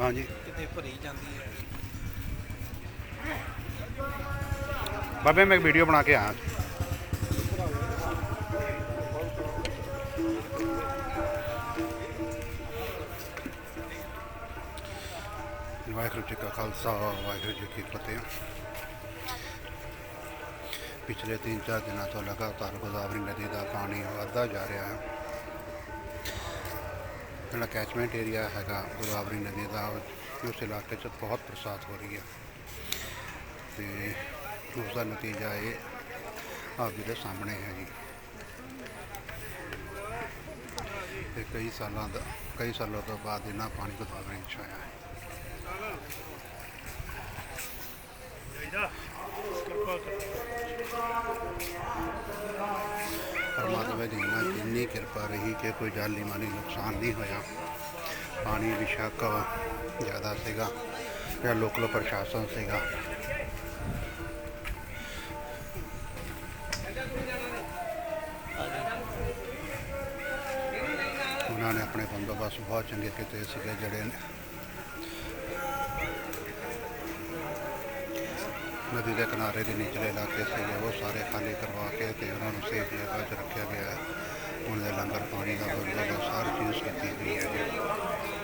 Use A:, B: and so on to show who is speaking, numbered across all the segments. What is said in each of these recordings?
A: ਹਾਂਜੀ
B: ਕਿਤੇ ਭਰੀ ਜਾਂਦੀ ਹੈ
A: ਬਾਬੇ, ਮੈਂ ਇੱਕ ਵੀਡੀਓ ਬਣਾ ਕੇ ਆਇਆ। ਵਾਹਿਗੁਰੂ ਜੀ ਕਾ ਖਾਲਸਾ, ਵਾਹਿਗੁਰੂ ਜੀ ਕੀ ਫਤਿਹ। ਪਿਛਲੇ 3-4 ਦਿਨਾਂ ਤੋਂ ਲਗਾਤਾਰ ਗੋਦਾਵਰੀ ਨਦੀ ਦਾ ਪਾਣੀ ਵਧਦਾ ਜਾ ਰਿਹਾ ਹੈ। ਜਿਹੜਾ ਕੈਚਮੈਂਟ ਏਰੀਆ ਹੈਗਾ ਗੋਦਾਵਰੀ ਨਦੀ ਦਾ, ਉਸ ਇਲਾਕੇ 'ਚ ਬਹੁਤ ਬਰਸਾਤ ਹੋ ਰਹੀ ਹੈ। ਤੇ ਉਸ ਦਾ ਨਤੀਜਾ ਇਹ ਆਪ ਜੀ ਦੇ ਸਾਹਮਣੇ ਹੈ ਜੀ। ਤੇ ਕਈ ਸਾਲਾਂ ਦਾ, ਕਈ ਸਾਲਾਂ ਤੋਂ ਬਾਅਦ ਇਹਨਾਂ ਪਾਣੀ ਗੋਦਾਵਰੀ ਵਿੱਚ ਆਇਆ ਹੈ। ਪਰਮਾਤਮਾ ਦੀ ਇੰਨਾ ਜਿੰਨੀ ਕਿਰਪਾ ਰਹੀ ਕਿ ਕੋਈ ਜਾਨੀ ਮਾਲੀ ਨੁਕਸਾਨ ਨਹੀਂ ਹੋਇਆ। ਪਾਣੀ ਵਿਸ਼ਾਕ ਜ਼ਿਆਦਾ ਸੀਗਾ ਜਾਂ ਲੋਕਲ ਪ੍ਰਸ਼ਾਸਨ ਸੀਗਾ। ਆਪਣੇ ਬੰਦੋਬਸਤ ਬਹੁਤ ਚੰਗੇ ਕੀਤੇ ਸੀਗੇ ਜਿਹੜੇ ਨਦੀ ਦੇ ਕਿਨਾਰੇ ਦੇ ਨਿਚਲੇ ਇਲਾਕੇ ਸੀਗੇ, ਉਹ ਸਾਰੇ ਖਾਲੀ ਕਰਵਾ ਕੇ ਤੇ ਉਹਨਾਂ ਨੂੰ ਸੇਫ ਜਗ੍ਹਾ 'ਚ ਰੱਖਿਆ ਗਿਆ ਉਹਨਾਂ ਦੇ ਲੰਗਰ ਪਾਣੀ ਦਾ ਬੰਦੋਬਸਤ ਸਾਰੀ ਚੀਜ਼ ਕੀਤੀ ਗਈ ਹੈ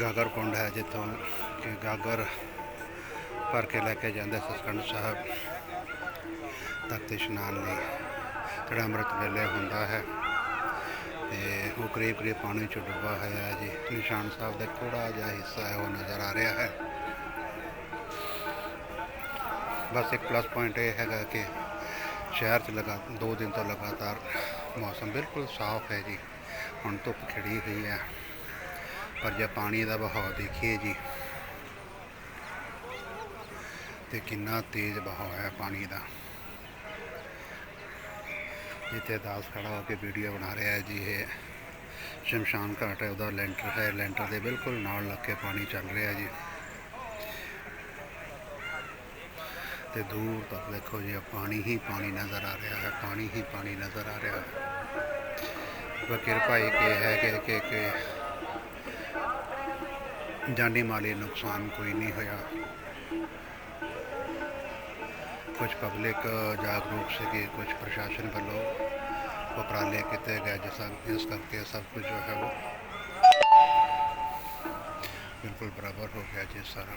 A: ਗਾਗਰ ਕੁੰਡ ਹੈ ਜਿੱਥੋਂ ਕਿ ਗਾਗਰ ਭਰ ਕੇ ਲੈ ਕੇ ਜਾਂਦੇ ਸਸਕੰਡ ਸਾਹਿਬ ਤਖਤ ਇਸ਼ਨਾਨ ਲਈ। ਜਿਹੜਾ ਅੰਮ੍ਰਿਤ ਵੇਲੇ ਹੁੰਦਾ ਹੈ ਤੇ ਉਹ ਕਰੀਬ ਕਰੀਬ ਪਾਣੀ ਚ ਡੁੱਬਾ ਹੋਇਆ ਹੈ ਜੀ। ਨਿਸ਼ਾਨ ਸਾਹਿਬ ਦਾ ਥੋੜਾ ਜਿਹਾ ਹਿੱਸਾ ਹੈ, ਉਹ ਨਜ਼ਰ ਆ ਰਿਹਾ ਹੈ। ਬਸ ਇੱਕ ਪਲੱਸ ਪੁਆਇੰਟ ਇਹ ਹੈਗਾ ਕਿ ਸ਼ਹਿਰ 'ਚ ਲਗਾ ਦੋ ਦਿਨ ਤੋਂ ਲਗਾਤਾਰ ਮੌਸਮ ਬਿਲਕੁਲ ਸਾਫ਼ ਹੈ ਜੀ। ਹੁਣ ਧੁੱਪ ਖਿੜੀ ਹੋਈ ਹੈ। ਪਰ ਜੇ ਪਾਣੀ ਦਾ ਵਹਾਅ ਦੇਖੀਏ ਜੀ, ਤੇ ਕਿੰਨਾ ਤੇਜ਼ ਵਹਾਅ ਹੈ ਪਾਣੀ ਦਾ। ਜਿੱਥੇ ਦਾਸ ਖੜਾ ਹੋ ਕੇ ਵੀਡੀਓ ਬਣਾ ਰਿਹਾ ਹੈ ਜੀ, ਇਹ ਸ਼ਮਸ਼ਾਨ ਘਾਟ ਹੈ, ਉਹਦਾ ਲੈਂਟਰ ਹੈ, ਲੈਂਟਰ ਦੇ ਬਿਲਕੁਲ ਨਾਲ ਲੱਗ ਕੇ ਪਾਣੀ ਚੱਲ ਰਿਹਾ ਜੀ। ਤੇ ਦੂਰ ਤੱਕ ਦੇਖੋ ਜੀ ਪਾਣੀ ਹੀ ਪਾਣੀ ਨਜ਼ਰ ਆ ਰਿਹਾ ਹੈ, ਪਾਣੀ ਹੀ ਪਾਣੀ ਨਜ਼ਰ ਆ ਰਿਹਾ ਹੈ। ਪਰ ਕਿਰਪਾ ਇਹ ਹੈ ਕਿ ਕਿ ਜਾਨੀ ਮਾਲੀ ਨੁਕਸਾਨ ਕੋਈ ਨਹੀਂ ਹੋਇਆ। ਕੁਝ ਪਬਲਿਕ ਜਾਗਰੂਕ ਸੀਗੀ, ਕੁਝ ਪ੍ਰਸ਼ਾਸਨ ਵੱਲੋਂ ਉਪਰਾਲੇ ਕੀਤੇ ਗਏ, ਜਿਸ ਇਸ ਕਰਕੇ ਸਭ ਕੁਝ ਜੋ ਹੈ ਉਹ ਬਿਲਕੁਲ ਬਰਾਬਰ ਹੋ ਗਿਆ ਜੀ ਸਾਰਾ।